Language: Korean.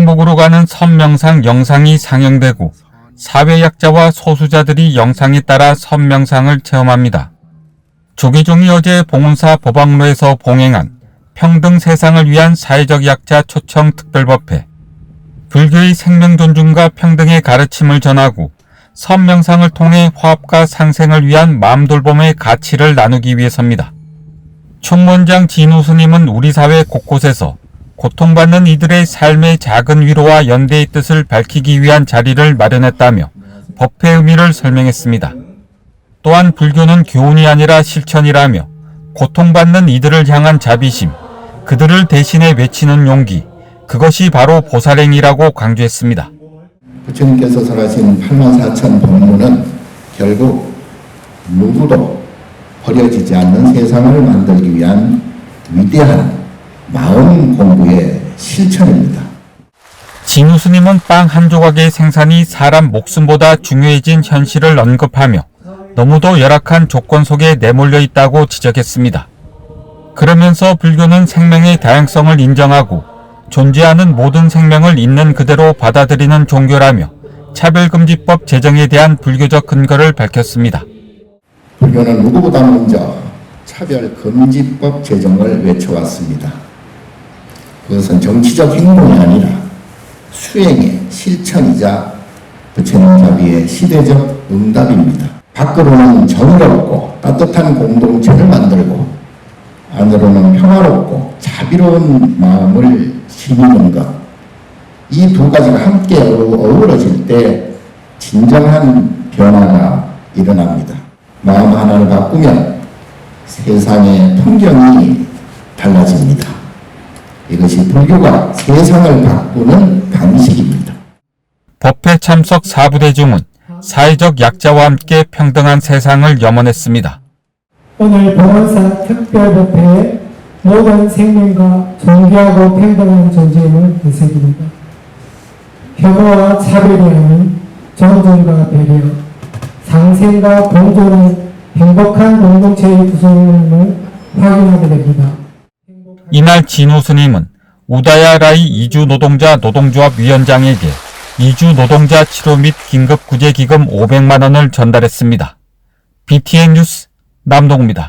행복으로 가는 선명상 영상이 상영되고 사회약자와 소수자들이 영상에 따라 선명상을 체험합니다. 조계종이 어제 봉은사 법왕로에서 봉행한 평등 세상을 위한 사회적 약자 초청 특별법회 불교의 생명 존중과 평등의 가르침을 전하고 선명상을 통해 화합과 상생을 위한 마음돌봄의 가치를 나누기 위해서입니다. 총무원장 진우 스님은 우리 사회 곳곳에서 고통받는 이들의 삶의 작은 위로와 연대의 뜻을 밝히기 위한 자리를 마련했다며 법회 의미를 설명했습니다. 또한 불교는 교훈이 아니라 실천이라며 고통받는 이들을 향한 자비심, 그들을 대신해 외치는 용기, 그것이 바로 보살행이라고 강조했습니다. 부처님께서 설하신 8만 4천 법문은 결국 누구도 버려지지 않는 세상을 만들기 위한 위대한 마음 공부의 실천입니다. 진우 스님은 빵 한 조각의 생산이 사람 목숨보다 중요해진 현실을 언급하며 너무도 열악한 조건 속에 내몰려 있다고 지적했습니다. 그러면서 불교는 생명의 다양성을 인정하고 존재하는 모든 생명을 있는 그대로 받아들이는 종교라며 차별금지법 제정에 대한 불교적 근거를 밝혔습니다. 불교는 누구보다 먼저 차별금지법 제정을 외쳐왔습니다. 그것은 정치적 행동이 아니라 수행의 실천이자 부처님 자비의 시대적 응답입니다. 밖으로는 정의롭고 따뜻한 공동체를 만들고 안으로는 평화롭고 자비로운 마음을 심는 것. 이 두 가지가 함께 어우러질 때 진정한 변화가 일어납니다. 마음 하나를 바꾸면 세상의 풍경이 달라집니다. 이것이 불교가 세상을 바꾸는 방식입니다. 법회 참석 사부대중은 사회적 약자와 함께 평등한 세상을 염원했습니다. 오늘 보건사 특별법회에 모든 생명과 존귀하고 평등한 존재임을 되새깁니다. 혐오와 차별이 아닌 존중과 배려, 상생과 공존의 행복한 공동체의 구성임을 확인하게 됩니다. 이날 진우 스님은 우다야 라이 이주 노동자 노동조합 위원장에게 이주 노동자 치료 및 긴급 구제 기금 500만 원을 전달했습니다. BTN 뉴스 남동입니다.